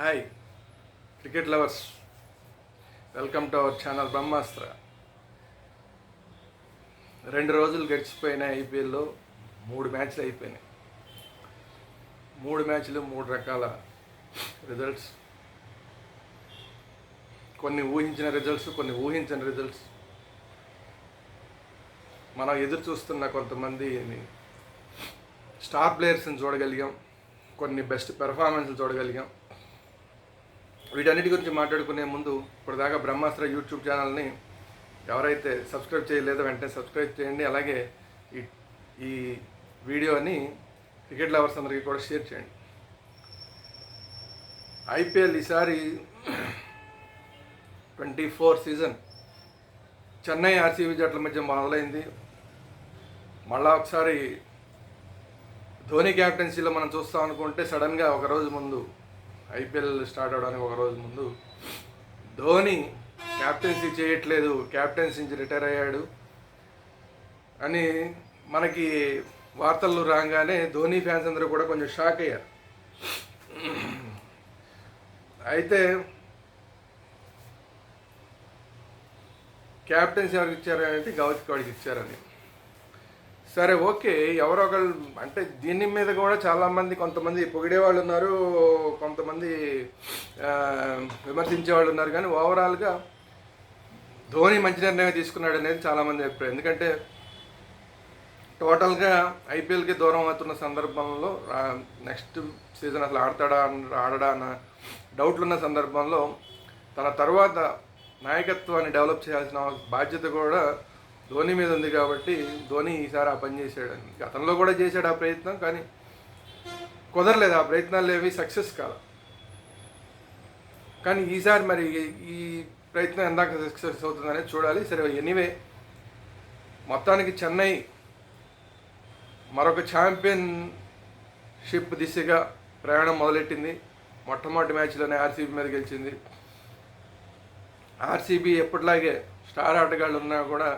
Hi cricket lovers welcome to our channel Brahmastra రెండు రోజులు గడిచిపోయినాయి ఐపీఎల్లో మూడు మ్యాచ్లు అయిపోయినాయి. మూడు మ్యాచ్లు మూడు రకాల రిజల్ట్స్ కొన్ని ఊహించిన రిజల్ట్స్ కొన్ని ఊహించిన రిజల్ట్స్ మనం ఎదురు చూస్తున్న కొంతమంది స్టార్ ప్లేయర్స్ని చూడగలిగాం. కొన్ని బెస్ట్ పెర్ఫార్మెన్స్లు చూడగలిగాం. వీటన్నిటి గురించి మాట్లాడుకునే ముందు ఇప్పటిదాకా బ్రహ్మాస్త్ర యూట్యూబ్ ఛానల్ని ఎవరైతే సబ్స్క్రైబ్ చేయలేదో వెంటనే సబ్స్క్రైబ్ చేయండి. అలాగే ఈ ఈ వీడియోని క్రికెట్ లవర్స్ అందరికీ కూడా షేర్ చేయండి. ఐపీఎల్ ఈసారి twenty four season Chennai RCB జట్ల మధ్య మొదలైంది. మళ్ళా ఒకసారి ధోని క్యాప్టెన్సీలో మనం చూస్తాం అనుకుంటే సడన్గా ఒక రోజు ముందు ఐపీఎల్ స్టార్ట్ అవడానికి ఒక రోజు ముందు ధోని క్యాప్టెన్సీ చేయట్లేదు క్యాప్టెన్సీ నుంచి రిటైర్ అయ్యాడు అని మనకి వార్తలు రాగానే ధోని ఫ్యాన్స్ అందరూ కూడా కొంచెం షాక్ అయ్యారు. అయితే క్యాప్టెన్సీ ఎవరికి ఇచ్చారంటే గౌతమ్ వాడికి ఇచ్చారని. సరే ఓకే. ఎవరో ఒకళ్ళు అంటే దీని మీద కూడా చాలామంది కొంతమంది పొగిడే వాళ్ళు ఉన్నారు కొంతమంది విమర్శించే వాళ్ళు ఉన్నారు. కానీ ఓవరాల్గా ధోని మంచి నిర్ణయం తీసుకున్నాడు అనేది చాలామంది అభిప్రాయం. ఎందుకంటే టోటల్గా ఐపీఎల్కి దూరం అవుతున్న సందర్భంలో నెక్స్ట్ సీజన్ అసలు ఆడతాడా అన్న- ఆడడా అన్న డౌట్లు ఉన్న సందర్భంలో తన తర్వాత నాయకత్వాన్ని డెవలప్ చేయాల్సిన బాధ్యత కూడా ధోని మీద ఉంది కాబట్టి ధోని ఈసారి ఆ పని చేశాడు గతంలో కూడా చేశాడు ఆ ప్రయత్నం కానీ కుదరలేదు. ఆ ప్రయత్నాలు ఏవి సక్సెస్ కాల. కానీ ఈసారి మరి ఈ- ప్రయత్నం ఎందాక సక్సెస్ అవుతుందనే చూడాలి. సరే ఎనీవే మొత్తానికి చెన్నై మరొక ఛాంపియన్ షిప్ దిశగా ప్రయాణం మొదలెట్టింది. మొట్టమొదటి మ్యాచ్లోనే ఆర్సీబీ మీద గెలిచింది. ఆర్సీబీ ఎప్పటిలాగే స్టార్ ఆటగాళ్ళు ఉన్నా కూడా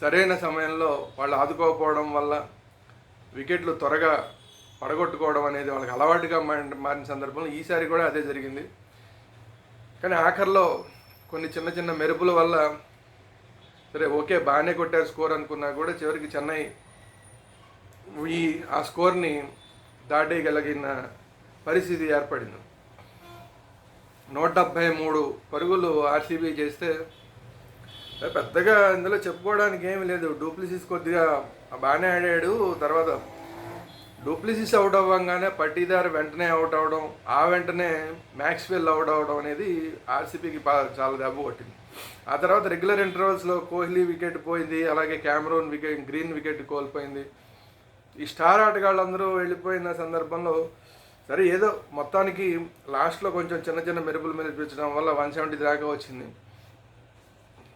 సరైన సమయంలో వాళ్ళు ఆదుకోకపోవడం వల్ల వికెట్లు త్వరగా పడగొట్టుకోవడం అనేది వాళ్ళకి అలవాటుగా మారి- మారిన సందర్భంలో ఈసారి కూడా అదే జరిగింది. కానీ ఆఖరిలో కొన్ని చిన్న చిన్న మెరుపుల వల్ల సరే ఓకే బాగానే కొట్టారు స్కోర్ అనుకున్నా కూడా చివరికి చెన్నై ఈ ఆ స్కోర్ని దాటేయగలిగిన పరిస్థితి ఏర్పడింది. నూట డెబ్భై మూడు పరుగులు ఆర్సీబీ చేస్తే పెద్దగా ఇందులో చెప్పుకోవడానికి ఏమీ లేదు. డూప్లిసిస్ కొద్దిగా బాగానే ఆడాడు తర్వాత డూప్లిసిస్ అవుట్ అవ్వగానే పట్టీదార్ వెంటనే అవుట్ అవ్వడం ఆ వెంటనే మ్యాక్స్వెల్ అవుట్ అవ్వడం అనేది ఆర్సీపీకి చాలా దెబ్బ కొట్టింది. ఆ తర్వాత రెగ్యులర్ ఇంటర్వల్స్లో కోహ్లీ వికెట్ పోయింది అలాగే క్యామరూన్ వికెట్ గ్రీన్ వికెట్ కోల్పోయింది. ఈ స్టార్ ఆటగాళ్ళందరూ వెళ్ళిపోయిన సందర్భంలో సరే ఏదో మొత్తానికి లాస్ట్లో కొంచెం చిన్న చిన్న మెరుపులు మెరిపించడం వల్ల వన్ సెవెంటీ దాకా వచ్చింది.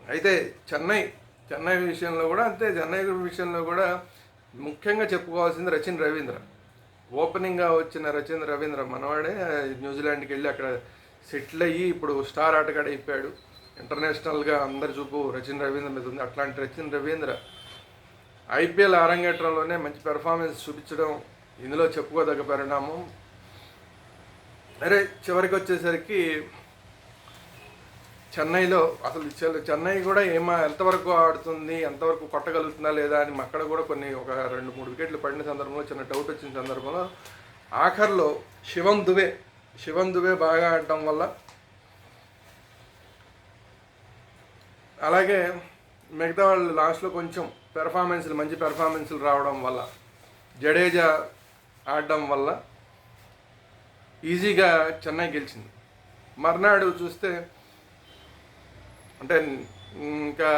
అయితే చెన్నై చెన్నై విషయంలో కూడా అంతే. చెన్నై విషయంలో కూడా ముఖ్యంగా చెప్పుకోవాల్సింది రచిన్ రవీంద్ర. ఓపెనింగ్గా వచ్చిన రచిన్ రవీంద్ర మనవాడే న్యూజిలాండ్కి వెళ్ళి అక్కడ సెటిల్ అయ్యి ఇప్పుడు స్టార్ ఆటగాడు అయిపోయాడు. ఇంటర్నేషనల్గా అందరి చూపు రచిన్ రవీంద్ర మీద ఉంది. అట్లాంటి రచిన్ రవీంద్ర ఐపీఎల్ అరంగేట్రంలోనే మంచి పెర్ఫార్మెన్స్ చూపించడం ఇందులో చెప్పుకోదగ్గ పరిణామం. అరే చివరికి వచ్చేసరికి చెన్నైలో అసలు చెన్నై కూడా ఏమా ఎంతవరకు ఆడుతుంది ఎంతవరకు కొట్టగలుగుతుందా లేదా అని అక్కడ కూడా కొన్ని ఒక రెండు మూడు వికెట్లు పడిన సందర్భంలో చిన్న డౌట్ వచ్చిన సందర్భంలో ఆఖర్లో శివం దుబే శివం దుబే బాగా ఆడటం వల్ల అలాగే మిగతా వాళ్ళు లాస్ట్లో కొంచెం పెర్ఫార్మెన్స్లు మంచి పెర్ఫార్మెన్స్లు రావడం వల్ల జడేజా ఆడడం వల్ల ఈజీగా చెన్నై గెలిచింది. మర్నాడు చూస్తే అంటే ఇంకా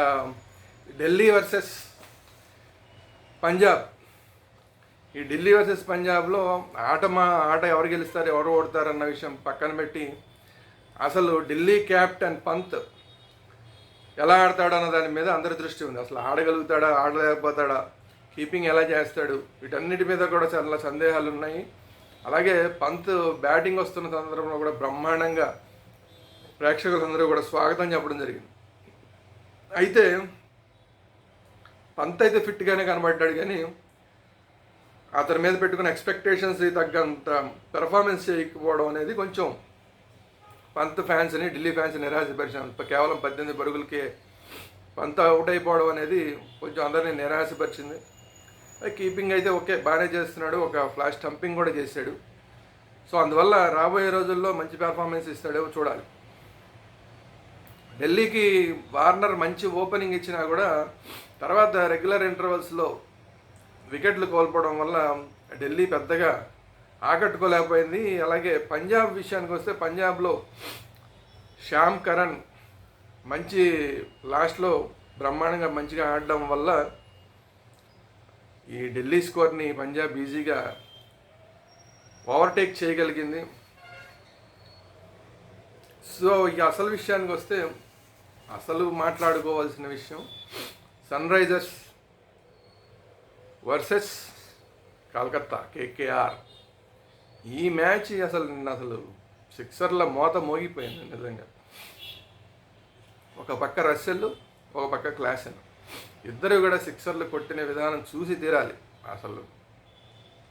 ఢిల్లీ వర్సెస్ పంజాబ్. ఈ ఢిల్లీ వర్సెస్ పంజాబ్లో ఆట మా ఆట ఎవరు గెలుస్తారు ఎవరు ఓడతారు అన్న విషయం పక్కన పెట్టి అసలు ఢిల్లీ క్యాప్టెన్ పంత్ ఎలా ఆడతాడు అన్న దాని మీద అందరి దృష్టి ఉంది. అసలు ఆడగలుగుతాడా ఆడలేకపోతాడా కీపింగ్ ఎలా చేస్తాడు వీటన్నిటి మీద కూడా చాలా సందేహాలు ఉన్నాయి. అలాగే పంత్ బ్యాటింగ్ వస్తున్న సందర్భంలో కూడా బ్రహ్మాండంగా ప్రేక్షకులందరూ కూడా స్వాగతం చెప్పడం జరిగింది. అయితే పంత అయితే ఫిట్గానే కనబడ్డాడు కానీ అతని మీద పెట్టుకున్న ఎక్స్పెక్టేషన్స్ తగ్గంత పెర్ఫార్మెన్స్ చేయకపోవడం అనేది కొంచెం పంత్ ఫ్యాన్స్ని ఢిల్లీ ఫ్యాన్స్ నిరాశపరిచాం. కేవలం పద్దెనిమిది పరుగులకే పంత అవుట్ అయిపోవడం అనేది కొంచెం అందరినీ నిరాశపరిచింది. కీపింగ్ అయితే ఓకే బాగానే చేస్తున్నాడు. ఒక ఫ్లాష్ స్టంపింగ్ కూడా చేశాడు. సో అందువల్ల రాబోయే రోజుల్లో మంచి పెర్ఫార్మెన్స్ ఇస్తాడేమో చూడాలి. ఢిల్లీకి వార్నర్ మంచి ఓపెనింగ్ ఇచ్చినా కూడా తర్వాత రెగ్యులర్ ఇంటర్వెల్స్లో వికెట్లు కోల్పోవడం వల్ల ఢిల్లీ పెద్దగా ఆకట్టుకోలేకపోయింది. అలాగే పంజాబ్ విషయానికి వస్తే పంజాబ్లో శ్యామ్ కరణ్ మంచి లాస్ట్లో బ్రహ్మాండంగా మంచిగా ఆడడం వల్ల ఈ ఢిల్లీ స్కోర్ని పంజాబ్ ఈజీగా ఓవర్టేక్ చేయగలిగింది. సో ఈ అసలు విషయానికి వస్తే అసలు మాట్లాడుకోవాల్సిన విషయం sun Risers versus Calcutta KKR. ఈ మ్యాచ్ అసలు నిన్న అసలు సిక్సర్ల మోత మోగిపోయింది నిజంగా. ఒక పక్క రస్సెల్ ఒక పక్క క్లాసెన్. ఇద్దరు కూడా సిక్సర్లు కొట్టిన విధానం చూసి తీరాలి. అసలు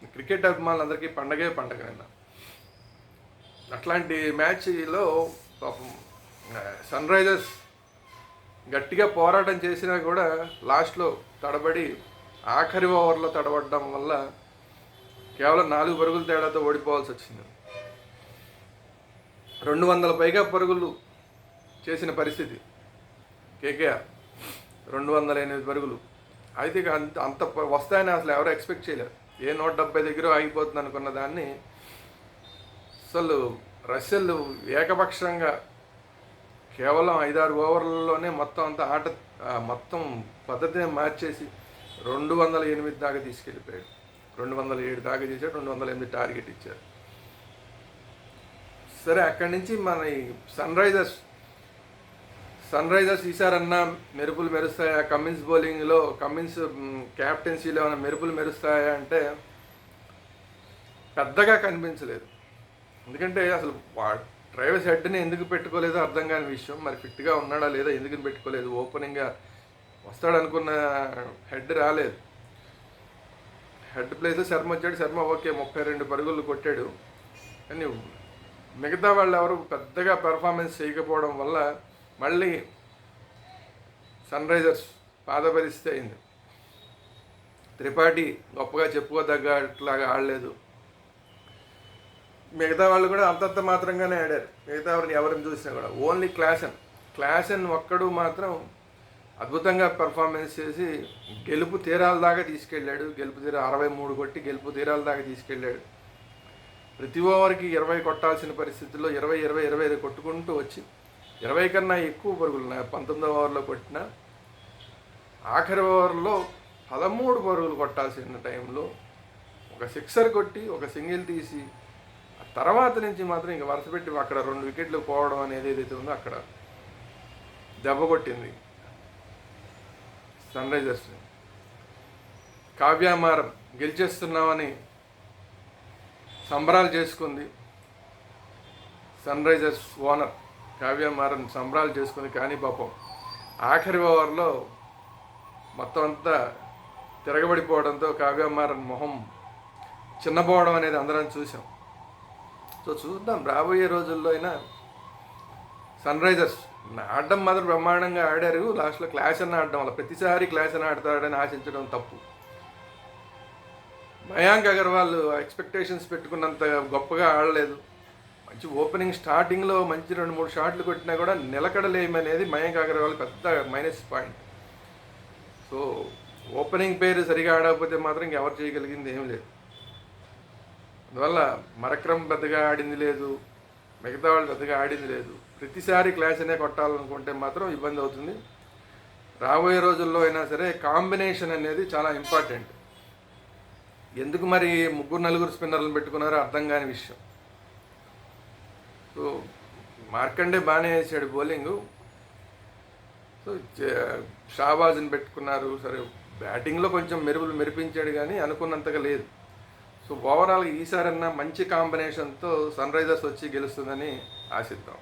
క్రికెట్ అభిమానులందరికీ పండగే పండగ నిన్న. అట్లాంటి మ్యాచ్లో పాపం సన్ రైజర్స్ గట్టిగా పోరాటం చేసినా కూడా లాస్ట్లో తడబడి ఆఖరి ఓవర్లో తడబడడం వల్ల కేవలం నాలుగు పరుగుల తేడాతో ఓడిపోవాల్సి వచ్చింది. రెండు వందల పైగా పరుగులు చేసిన పరిస్థితి. కేకేఆర్ రెండు వందల ఎనిమిది పరుగులు. అయితే ఇక అంత అంత ప- వస్తాయని అసలు ఎవరు ఎక్స్పెక్ట్ చేయలేరు. ఏ నూట డెబ్బై దగ్గర ఆగిపోతుంది అనుకున్న దాన్ని అసలు రష్యలు ఏకపక్షంగా కేవలం ఐదారు ఓవర్లలోనే మొత్తం అంతా ఆట మొత్తం పద్ధతిని మార్చేసి రెండు వందల ఎనిమిది దాకా తీసుకెళ్ళిపోయాడు. రెండు వందల ఏడు దాకా చేశాడు రెండు వందల ఎనిమిది టార్గెట్ ఇచ్చారు. సరే అక్కడి నుంచి మన సన్ రైజర్స్ సన్ రైజర్స్ ఈసారన్నా మెరుపులు మెరుస్తాయా? కమిన్స్ బౌలింగ్లో కమిన్స్ క్యాప్టెన్సీలో ఏమైనా మెరుపులు మెరుస్తాయా అంటే పెద్దగా కనిపించలేదు. ఎందుకంటే అసలు వాడు ట్రైవెస్ హెడ్ని ఎందుకు పెట్టుకోలేదో అర్థం కాని విషయం. మరి ఫిట్గా ఉన్నాడా లేదా ఎందుకు పెట్టుకోలేదు? ఓపెనింగ్గా వస్తాడనుకున్న హెడ్ రాలేదు. హెడ్ ప్లేస్ శర్మ వచ్చాడు. శర్మ ఓకే ముప్పై రెండు పరుగులు కొట్టాడు. కానీ మిగతా వాళ్ళు ఎవరు పెద్దగా పెర్ఫార్మెన్స్ చేయకపోవడం వల్ల మళ్ళీ సన్ రైజర్స్ పాదపరిస్థితి అయింది. త్రిపాఠి గొప్పగా చెప్పుకోదగ్గట్లాగా ఆడలేదు. మిగతా వాళ్ళు కూడా అంతంత మాత్రంగానే ఆడారు. మిగతా ఎవరిని ఎవరిని చూసినా కూడా. ఓన్లీ క్లాసన్ క్లాసన్ ఒక్కడు మాత్రం అద్భుతంగా పెర్ఫార్మెన్స్ చేసి గెలుపు తీరాల దాకా తీసుకెళ్ళాడు. గెలుపు తీర అరవై మూడు కొట్టి గెలుపు తీరాల దాకా తీసుకెళ్ళాడు. ప్రతి ఓవర్కి ఇరవై కొట్టాల్సిన పరిస్థితుల్లో ఇరవై ఇరవై ఇరవై ఐదు కొట్టుకుంటూ వచ్చి ఇరవై కన్నా ఎక్కువ పరుగులు నా పంతొమ్మిదవ ఓవర్లో కొట్టిన ఆఖరి ఓవర్లో పదమూడు పరుగులు కొట్టాల్సిన టైంలో ఒక సిక్సర్ కొట్టి ఒక సింగిల్ తీసి తర్వాత నుంచి మాత్రం ఇంకా వరుస పెట్టి అక్కడ రెండు వికెట్లు పోవడం అనేది ఏదైతే ఉందో అక్కడ దెబ్బ కొట్టింది. సన్ రైజర్స్ కావ్యామారం గెలిచేస్తున్నామని సంబరాలు చేసుకుంది. సన్ రైజర్స్ ఓనర్ కావ్యామారం సంబరాలు చేసుకుంది. కానీ పాపం ఆఖరి ఓవర్లో మొత్తం అంతా తిరగబడిపోవడంతో కావ్యామారన్ మొహం చిన్నపోవడం అనేది అందరం చూసాం. సో చూద్దాం రాబోయే రోజుల్లో అయినా సన్ రైజర్స్ ఆడడం మాత్రం బ్రహ్మాండంగా ఆడారు. లాస్ట్లో క్లాష్ అన్న ఆడడం వల్ల ప్రతిసారి క్లాష్ అని ఆడతాడని ఆశించడం తప్పు. మయాంక్ అగర్వాల్ ఎక్స్పెక్టేషన్స్ పెట్టుకున్నంత గొప్పగా ఆడలేదు. మంచి ఓపెనింగ్ స్టార్టింగ్లో మంచి రెండు మూడు షాట్లు కొట్టినా కూడా నిలకడలేమనేది మయాంక్ అగర్వాల్ పెద్ద మైనస్ పాయింట్. సో ఓపెనింగ్ పేరు సరిగా ఆడకపోతే మాత్రం ఇంకెవరు చేయగలిగింది ఏం లేదు. అందువల్ల మరక్రం పెద్దగా ఆడింది లేదు మిగతా వాళ్ళు పెద్దగా ఆడింది లేదు. ప్రతిసారి క్లాస్ అనే కొట్టాలనుకుంటే మాత్రం ఇబ్బంది అవుతుంది. రాబోయే రోజుల్లో అయినా సరే కాంబినేషన్ అనేది చాలా ఇంపార్టెంట్ ఎందుకు మరి ముగ్గురు నలుగురు స్పిన్నర్లను పెట్టుకున్నారో అర్థం కాని విషయం. సో మార్కండే బాగానే వేసాడు బౌలింగ్ సో షాబాజ్ని పెట్టుకున్నారు. సరే బ్యాటింగ్లో కొంచెం మెరుగులు మెరిపించాడు కానీ అనుకున్నంతగా లేదు. సో ఓవరాల్ ఈసారన్నా మంచి కాంబినేషన్తో సన్ రైజర్స్ వచ్చి గెలుస్తుందని ఆశిద్దాం.